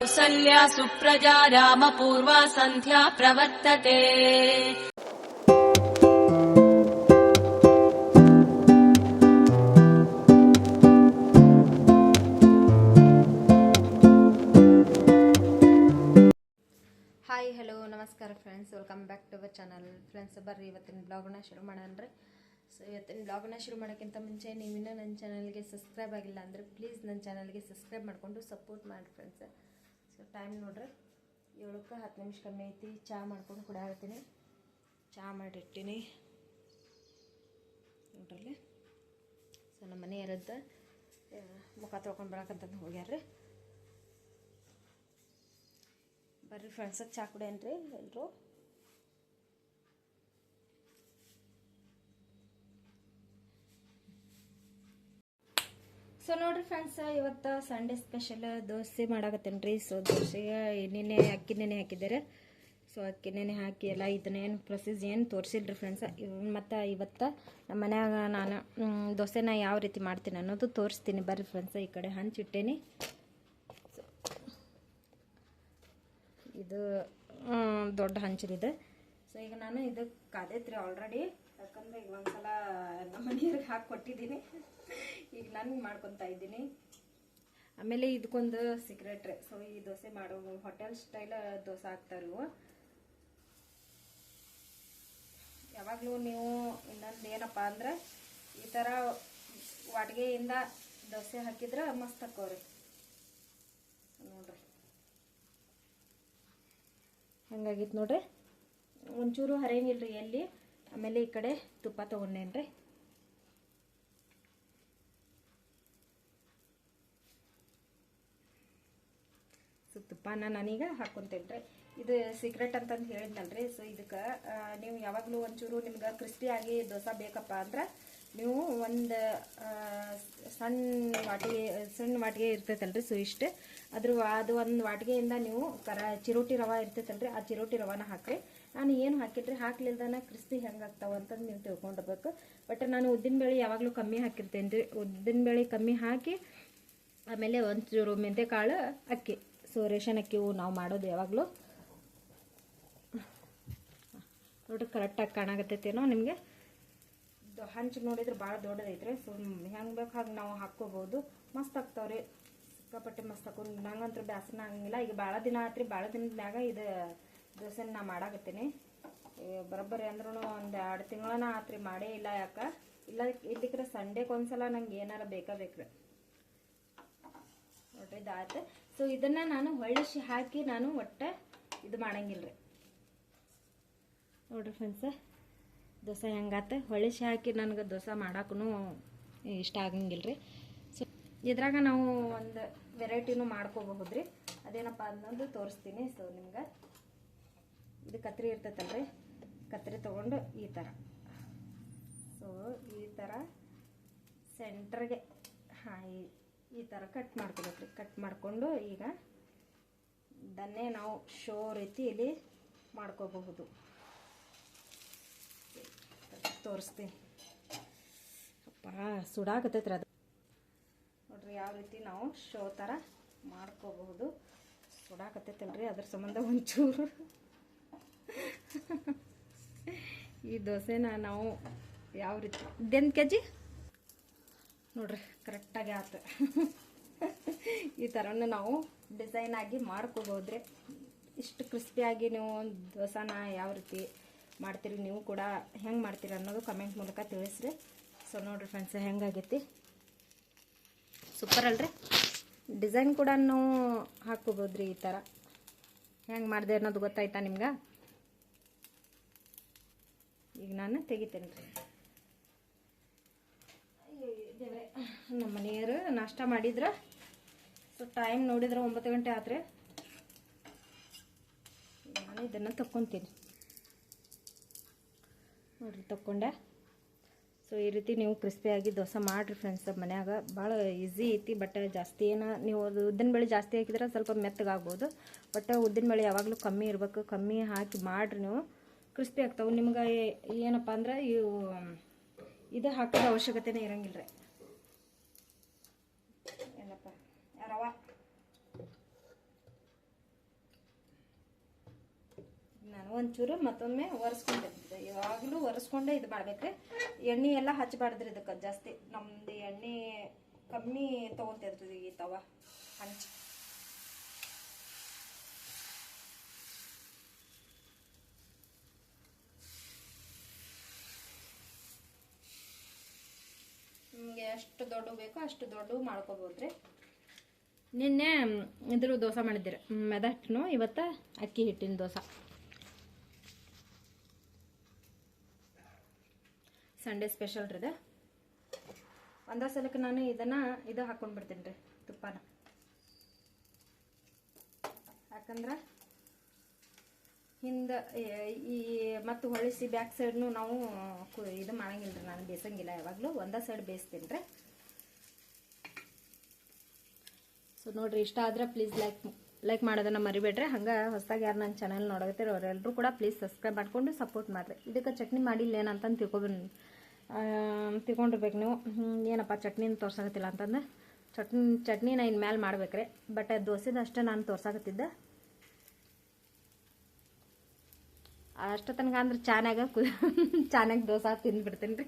कौसल्या सुप्रजा रामपूर्वा सन्ध्या प्रवर्तते hi hello ನಮಸ್ಕಾರ friends welcome back to our channel friends ಬರ್ರಿ ಇವತ್ತಿನ ಬ್ಲಾಗ್ನ ಶುರು ಮಾಡೋಣ ಸೊ ಇವತ್ತಿನ ಬ್ಲಾಗ್ನ ಶುರು ಮಾಡೋಕ್ಕಿಂತ ಮುಂಚೆ ನೀವಿನ್ನೂ ನನ್ನ ಚಾನಲ್ಗೆ ಸಬ್ಸ್ಕ್ರೈಬ್ ಆಗಿಲ್ಲ ಅಂದರೆ ಪ್ಲೀಸ್ ನನ್ನ ಚಾನಲ್ಗೆ ಸಬ್ಸ್ಕ್ರೈಬ್ ಮಾಡಿಕೊಂಡು ಸಪೋರ್ಟ್ ಮಾಡಿ ಫ್ರೆಂಡ್ಸ್ ಸೊ ಟೈಮ್ ನೋಡ್ರಿ. ಏಳಕ್ಕೆ ಹತ್ತು ನಿಮಿಷ ಕಮ್ಮಿ ಐತಿ. ಚಹಾ ಮಾಡ್ಕೊಂಡು ಕುಡಿಯಾಕತ್ತೀನಿ ಚಹಾ ಮಾಡಿಟ್ಟಿನಿ. ನೋಡ್ರಲ್ಲಿ. ಸೊ ನಮ್ಮ ಮನೆ ಮುಖ ತೊಳ್ಕೊಂಡು ಬರಕಂತಂದು ಹೋಗ್ಯಾರ್ರಿ. ಬರ್ರಿ ಫ್ರೆಂಡ್ಸ್ ಚಹಾ ಕುಡಿಯನ್ರಿ ಎಲ್ಲರೂ ಸೊ ನೋಡ್ರಿ ಫ್ರೆಂಡ್ಸ್ ಇವತ್ತು ಸಂಡೇ ಸ್ಪೆಷಲ್ ದೋಸೆ ಮಾಡಾಕತ್ತೇನೆ ರೀ ಸೊ ದೋಸೆಗೆ ನೆನೆ ಅಕ್ಕಿ ನೆನೆ ಹಾಕಿದ್ದಾರೆ. ಸೊ ಅಕ್ಕಿ ನೆನೆ ಹಾಕಿ ಎಲ್ಲ ಇದನ್ನೇನು ಪ್ರೊಸೀಸ್ ಏನು ತೋರಿಸಿಲ್ರಿ ಫ್ರೆಂಡ್ಸ್ ಮತ್ತು ಇವತ್ತು ನಮ್ಮ ಮನ್ಯಾಗ ನಾನು ದೋಸೆನ ಯಾವ ರೀತಿ ಮಾಡ್ತೀನಿ ಅನ್ನೋದು ತೋರಿಸ್ತೀನಿ. ಬರ್ರಿ ಫ್ರೆಂಡ್ಸ್ ಈ ಕಡೆ ಹಂಚಿಟ್ಟೇನಿ ಇದು ದೊಡ್ಡ ಹಂಚಿರಿದೆ ಸೊ ಈಗ ನಾನು ಇದು ಕಾದೈತ್ರಿ ಆಲ್ರೆಡಿ ಯಾಕಂದ್ರೆ ಈಗ ಒಂದ್ಸಲ ನಮ್ಮ ಮನೆಯವ್ರಿಗೆ ಹಾಕಿ ಕೊಟ್ಟಿದ್ದೀನಿ. ಈಗ ನಾನು ಮಾಡ್ಕೊತಾ ಇದ್ದೀನಿ. ಆಮೇಲೆ ಇದಕ್ಕೊಂದು ಸೀಕ್ರೆಟ್ ರೀ ಸೊ ಈ ದೋಸೆ ಮಾಡೋ ಹೋಟೆಲ್ ಸ್ಟೈಲ್ ದೋಸೆ ಹಾಕ್ತಾರೆ ಯಾವಾಗಲೂ ನೀವು ಇನ್ನೊಂದು ಏನಪ್ಪ ಅಂದ್ರೆ ಈ ಥರ ವಾಟಿಗೆಯಿಂದ ದೋಸೆ ಹಾಕಿದ್ರೆ ಮಸ್ತ್ ಹಾಕೋರಿ. ನೋಡ್ರಿ. ಹಂಗಾಗಿತ್ತು ನೋಡ್ರಿ? ಒಂಚೂರು ಹರಿಯಂಗಿಲ್ರಿ ಎಲ್ಲಿ? ಆಮೇಲೆ ಈ ಕಡೆ ತುಪ್ಪ ತೊಗೊಂಡೇನ್ರಿ ಸೊ ತುಪ್ಪನ ನಾನೀಗ ಹಾಕ್ಕೊಂತೇನೆ ಇದು ಸೀಕ್ರೆಟ್ ಅಂತಂದು ಹೇಳಿದ್ನಲ್ರಿ. ಸೊ ಇದಕ್ಕೆ ನೀವು ಯಾವಾಗಲೂ ಒಂಚೂರು ನಿಮ್ಗೆ ಕ್ರಿಸ್ಪಿಯಾಗಿ ದೋಸೆ ಬೇಕಪ್ಪ ಅಂದ್ರೆ ನೀವು ಒಂದು ಸಣ್ಣ ವಾಟಿಗೆ ಸಣ್ಣ ವಾಟಿಗೆ ಇರ್ತೈತಲ್ರಿ ಸೊ ಇಷ್ಟು ಅದ್ರ ಅದು ಒಂದು ವಾಟಿಗೆಯಿಂದ ನೀವು ಕರ, ಚಿರೋಟಿ ರವೆ ಇರ್ತೈತಲ್ರಿ, ಆ ಚಿರೋಟಿ ರವಾನ ಹಾಕ್ರಿ. ನಾನು ಏನು ಹಾಕಿದ್ರಿ ಹಾಕ್ಲಿಲ್ದನ ಕ್ರಿಸ್ತಿ ಹೆಂಗೆ ಆಗ್ತಾವ ಅಂತಂದು ನೀವು ತಿಳ್ಕೊಂಡಿರ್ಬೇಕು. ಬಟ್ ನಾನು ಉದ್ದಿನಬೇಳೆ ಯಾವಾಗಲೂ ಕಮ್ಮಿ ಹಾಕಿರ್ತೇನೆ ರೀ ಉದ್ದಿನಬೇಳೆ ಕಮ್ಮಿ ಹಾಕಿ, ಆಮೇಲೆ ಒಂಚೂರು ಕಾಳು ಅಕ್ಕಿ. ಸೊ, ರೇಷನ್ ಅಕ್ಕಿ ನಾವು ಮಾಡೋದು ಯಾವಾಗಲೂ. ನೋಡ್ರಿ ಕರೆಕ್ಟಾಗಿ ಕಾಣಾಗತ್ತೇನೋ ನಿಮಗೆ. ಹಂಚು ನೋಡಿದ್ರೆ ಭಾಳ ದೊಡ್ಡದೈತ್ರಿ. ಸೊ ಹೆಂಗೆ ಬೇಕು ಹಾಗೆ ನಾವು ಹಾಕ್ಕೋಬೋದು. ಮಸ್ತ್ ಆಗ್ತಾವ್ರಿ. ಸಿಕ್ಕಾಪಟ್ಟೆ ಮಸ್ತ್ ಹಾಕೊಂಡು ನಂಗಂತೂ ಬ್ಯಾಸನ ಆಗಂಗಿಲ್ಲ. ಈಗ ಭಾಳ ದಿನ ಆತ್ರಿ. ಭಾಳ ದಿನದ ಮ್ಯಾಗ ಇದು ದೋಸೆನ ನಾ ಮಾಡಾಕತ್ತೀನಿ. ಬರೋಬ್ಬರಿ ಅಂದ್ರೂ ಒಂದು ಎರಡು ತಿಂಗಳನ ಆತ್ರಿ. ಮಾಡೇ ಇಲ್ಲ ಯಾಕ? ಇಲ್ಲ, ಇಲ್ಲಿಕ್ರೆ ಸಂಡೇಗೆ ಒಂದ್ಸಲ ನಂಗೆ ಏನಾರ ಬೇಕಾ ಬೇಕ್ರಿ. ನೋಡ್ರಿ ಇದಾಯ್ತು ಸೊ ಇದನ್ನ ನಾನು ಹೊಳ್ಳಿಸಿ ಹಾಕಿ ನಾನು ಒಟ್ಟೆ ಇದು ಮಾಡಂಗಿಲ್ರಿ. ನೋಡ್ರಿ ಫ್ರೆಂಡ್ಸ ದೋಸೆ ಹೆಂಗಾತ? ಹೊಳಿಸಿ ಹಾಕಿ ನನಗೆ ದೋಸೆ ಮಾಡೋಕ್ಕೂ ಇಷ್ಟ ಆಗಂಗಿಲ್ರಿ. ಸೊ ಇದ್ರಾಗ ನಾವು ಒಂದು ವೆರೈಟಿನೂ ಮಾಡ್ಕೋಬಹುದು ರೀ ಅದೇನಪ್ಪ ಅನ್ನೋದು ತೋರಿಸ್ತೀನಿ. ಸೊ ನಿಮ್ಗೆ ಇದು ಕತ್ರಿ ಇರ್ತೈತಲ್ರಿ. ಕತ್ರಿ ತೊಗೊಂಡು ಈ ಥರ ಸೊ ಈ ಥರ ಸೆಂಟ್ರಿಗೆ, ಹಾಂ, ಈ ಈ ಥರ ಕಟ್ ಮಾಡ್ಕೋಬೇಕ್ರಿ. ಕಟ್ ಮಾಡಿಕೊಂಡು ಈಗ ದನ್ನೇ ನಾವು ಶೋ ರೀತಿ ಇಲ್ಲಿ ಮಾಡ್ಕೋಬಹುದು. ತೋರಿಸ್ತೀನಿ. ಅಪ್ಪ ಸುಡಾಕತ್ತೈತ್ರಿ ಅದು. ನೋಡ್ರಿ, ಯಾವ ರೀತಿ ನಾವು ಶೋ ಥರ ಮಾಡ್ಕೋಬಹುದು. ಸುಡಾಕತ್ತೈತಲ್ರಿ ಅದ್ರ ಸಂಬಂಧ ಒಂಚೂರು. ಈ ದೋಸೆನ ನಾವು ಯಾವ ರೀತಿ ಇದೆಂದು ಕೆ ಜಿ ನೋಡ್ರಿ ಕರೆಕ್ಟಾಗಿ ಆತು. ಈ ಥರನೂ ನಾವು ಡಿಸೈನ್ ಆಗಿ ಮಾಡ್ಕೋಬೋದ್ರಿ ಇಷ್ಟು ಕ್ರಿಸ್ಪಿಯಾಗಿ ನೀವು ದೋಸೆನ ಯಾವ ರೀತಿ ಮಾಡ್ತೀರಿ, ನೀವು ಕೂಡ ಹೆಂಗೆ ಮಾಡ್ತೀರಿ ಅನ್ನೋದು ಕಮೆಂಟ್ ಮೂಲಕ ತಿಳಿಸ್ರಿ. ಸೊ ನೋಡ್ರಿ ಫ್ರೆಂಡ್ಸ್ ಹೆಂಗಾಗೈತಿ? ಸೂಪರ್ ಅಲ್ರಿ? ಡಿಸೈನ್ ಕೂಡ ನಾವು ಹಾಕ್ಕೋಬೋದ್ರಿ ಈ ಥರ ಹೆಂಗೆ ಮಾಡಿದೆ ಅನ್ನೋದು ಗೊತ್ತಾಯ್ತಾ ನಿಮ್ಗೆ? ಈಗ ನಾನು ತೆಗಿತೇನೆ ರೀ ನಮ್ಮ ಮನೆಯವರು ನಾಷ್ಟ ಮಾಡಿದ್ರೆ ಸೊ ಟೈಮ್ ನೋಡಿದ್ರೆ ಒಂಬತ್ತು ಗಂಟೆ ಆದರೆ ನಾನು ಇದನ್ನು ತಕ್ಕೊತೀನಿ. ನೋಡ್ರಿ ತಕ್ಕೊಂಡೆ ಸೊ ಈ ರೀತಿ ನೀವು ಕ್ರಿಸ್ಪಿಯಾಗಿ ದೋಸೆ ಮಾಡಿರಿ ಫ್ರೆಂಡ್ಸ್ ಮನ್ಯಾಗ. ಭಾಳ ಈಸಿ ಐತಿ ಬಟ್ ಜಾಸ್ತಿ ಏನು ನೀವು ಅದು ಉದ್ದಿನ ಉದ್ದಿನಬೇಳೆ ಜಾಸ್ತಿ ಹಾಕಿದ್ರೆ ಸ್ವಲ್ಪ ಮೆತ್ತಗಾಗ್ಬೋದು. ಬಟ್ ಉದ್ದಿನ ಉದ್ದಿನಬೇಳೆ ಯಾವಾಗಲೂ ಕಮ್ಮಿ ಇರಬೇಕು, ಕಮ್ಮಿ ಹಾಕಿ ಮಾಡಿರಿ ನೀವು. ಕ್ರಿಸ್ಪಿ ಆಗ್ತಾವೆ. ನಿಮ್ಗೆ ಏನಪ್ಪ ಅಂದ್ರೆ ಇವು, ಇದು ಹಾಕೋದ ಅವಶ್ಯಕತೆನೇ ಇರಂಗಿಲ್ಲ ರೀ ಏನಪ್ಪ ರವಾ ಒಂಚೂರು ಮತ್ತೊಮ್ಮೆ ಒರೆಸ್ಕೊಂಡಿರ್ತಿದ್ದೆ ಯಾವಾಗಲೂ ಒರೆಸ್ಕೊಂಡೆ ಇದು ಮಾಡ್ಬೇಕ್ರಿ. ಎಣ್ಣೆ ಎಲ್ಲ ಹಚ್ಚಬಾರ್ದ್ರಿ ಇದಕ್ಕೆ ಜಾಸ್ತಿ. ನಮ್ದು ಎಣ್ಣೆ ಕಮ್ಮಿ ತೊಗೊತಿರ್ತೀವಿ ಈ ತವ, ಹಂಚಿ. ನಿಮಗೆ ಎಷ್ಟು ದೊಡ್ಡ ಬೇಕೋ ಅಷ್ಟು ದೊಡ್ಡ ಮಾಡ್ಕೋಬೋದ್ರಿ. ನಿನ್ನೆ ಇದ್ರ ದೋಸೆ ಮಾಡಿದ್ದೀರಿ ಮೆದಟ್ನು ಇವತ್ತು ಅಕ್ಕಿ ಹಿಟ್ಟಿನ ದೋಸೆ. ಸಂಡೇ ಸ್ಪೆಷಲ್ ರೀ ಇದು. ಒಂದೇ ಸಲಕ್ಕೆ ನಾನು ಇದನ್ನು ಇದು ಹಾಕ್ಕೊಂಡ್ಬಿಡ್ತೀನಿ ರೀ, ತುಪ್ಪನ. ಯಾಕಂದ್ರೆ ಹಿಂದೆ ಈ ಮತ್ತು ಹೊಳಿಸಿ ಬ್ಯಾಕ್ ಸೈಡ್ನು ನಾವು ಇದು ಮಾಡಂಗಿಲ್ಲ ರೀ, ನಾನು ಬೇಸಂಗಿಲ್ಲ ಯಾವಾಗಲೂ. ಒಂದೇ ಸೈಡ್ ಬೇಯಿಸ್ತೀನಿ ರೀ. ಸೊ ನೋಡ್ರಿ, ಇಷ್ಟ ಆದ್ರೆ ಪ್ಲೀಸ್ ಲೈಕ್ ಲೈಕ್ ಮಾಡೋದನ್ನ ಮರಿಬೇಡ್ರಿ. ಹಂಗೆ ಹೊಸದಾಗಿ ಯಾರು ನನ್ನ ಚಾನಲ್ ನೋಡಕತ್ತೀರ ಅವರೆಲ್ಲರೂ ಕೂಡ ಪ್ಲೀಸ್ ಸಬ್ಸ್ಕ್ರೈಬ್ ಮಾಡ್ಕೊಂಡು ಸಪೋರ್ಟ್ ಮಾಡಿರಿ. ಇದಕ್ಕೆ ಚಟ್ನಿ ಮಾಡಿಲ್ಲ ಏನಂತಂದು ತಿಳ್ಕೊಬನ್ ತಿಳ್ಕೊಂಡಿರ್ಬೇಕು ನೀವು. ಏನಪ್ಪ ಚಟ್ನಿನ ತೋರ್ಸಾಕತ್ತಿಲ್ಲ ಅಂತಂದು. ಚಟ್ನಿ ಚಟ್ನಿನ ಇನ್ನು ಮ್ಯಾಲೆ ಮಾಡ್ಬೇಕ್ರಿ. ಬಟ್ ದೋಸೆದು ಅಷ್ಟೇ ನಾನು ತೋರ್ಸಾಕತ್ತಿದ್ದೆ. ಅಷ್ಟು ತನಕ ಅಂದ್ರೆ ಚಾನಾಗ ಕು ಚಾನಾಗ ದೋಸೆ ತಿಂದ್ಬಿಡ್ತೀನಿ ರೀ.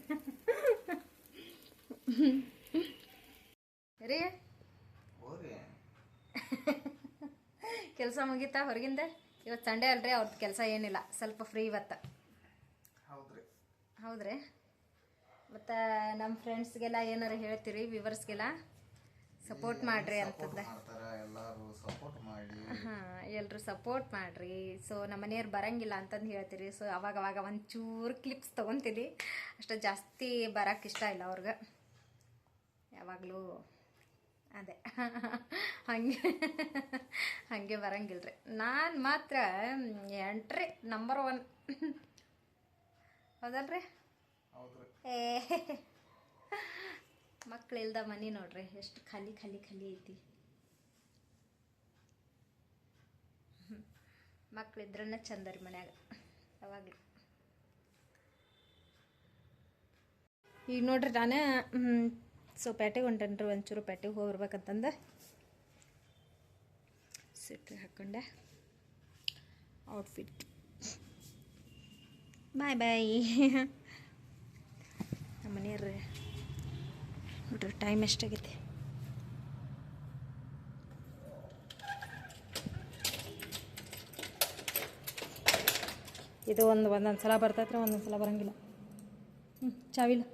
ರೀ? ಕೆಲಸ ಮುಗೀತಾ ಹೊರಗಿಂದ? ಇವತ್ತು ಸಂಡೇ ಅಲ್ರಿ ಅವ್ರದ್ದು ಕೆಲಸ ಏನಿಲ್ಲ. ಸ್ವಲ್ಪ ಫ್ರೀ ಇವತ್ತು. ಹೌದ್ರಿ. ಹೌದ್ರಿ? ಮತ್ತು ನಮ್ಮ ಫ್ರೆಂಡ್ಸ್ಗೆಲ್ಲ ಏನಾರು ಹೇಳ್ತೀರಿ ವಿವರ್ಸ್ಗೆಲ್ಲ ಸಪೋರ್ಟ್ ಮಾಡ್ರಿ ಅಂತಂದ. ಹಾಂ ಎಲ್ಲರೂ ಸಪೋರ್ಟ್ ಮಾಡ್ರಿ. ಸೊ ನಮ್ಮ ಮನೆಯವ್ರು ಬರಂಗಿಲ್ಲ ಅಂತಂದು ಹೇಳ್ತೀರಿ. ಸೊ ಅವಾಗ ಅವಾಗ ಒಂಚೂರು ಕ್ಲಿಪ್ಸ್ ತೊಗೊತೀನಿ ಅಷ್ಟು ಜಾಸ್ತಿ ಬರಕ್ಕೆ ಇಷ್ಟ ಇಲ್ಲ ಅವ್ರಿಗೆ. ಯಾವಾಗಲೂ ಅದೇ. ಹಾಗೆ ಹಾಗೆ ಬರಂಗಿಲ್ರಿ. ನಾನು ಮಾತ್ರ ಎಂಟ್ರಿ ನಂಬರ್ ಒನ್ ಹೌದಲ್ರಿ? ಹೌದ್ರಿ. ಏ ಮಕ್ಕಳಿಲ್ದ ಮನೆ ನೋಡ್ರಿ ಎಷ್ಟು ಖಾಲಿ ಖಾಲಿ ಖಾಲಿ ಐತಿ. ಮಕ್ಕಳಿದ್ರನ್ನ ಚಂದ ರೀ ಮನ್ಯಾಗ ಯಾವಾಗಲೂ. ಈಗ ನೋಡ್ರಿ ನಾನು ಸೊ ಪೇಟೆಗೆ ಹೊಂಟೇನ್ರಿ ಒಂಚೂರು ಪೇಟೆಗೆ ಹೋಗ್ಬರ್ಬೇಕಂತಂದು ಸಿಟ್ರಿ ಹಾಕೊಂಡೆ. ಔಟ್ಫಿಟ್ ಬಾಯ್ ಬಾಯ್ ನಮ್ಮ ಮನೆಯವ್ರೆ ನೋಡ್ರಿ ಟೈಮ್ ಎಷ್ಟಾಗೈತಿ ಇದು ಒಂದು ಒಂದೊಂದು ಸಲ ಬರ್ತೈತ್ರಿ ಒಂದೊಂದು ಸಲ ಬರೋಂಗಿಲ್ಲ ಹ್ಞೂ ಚಾವಿಲ್ಲ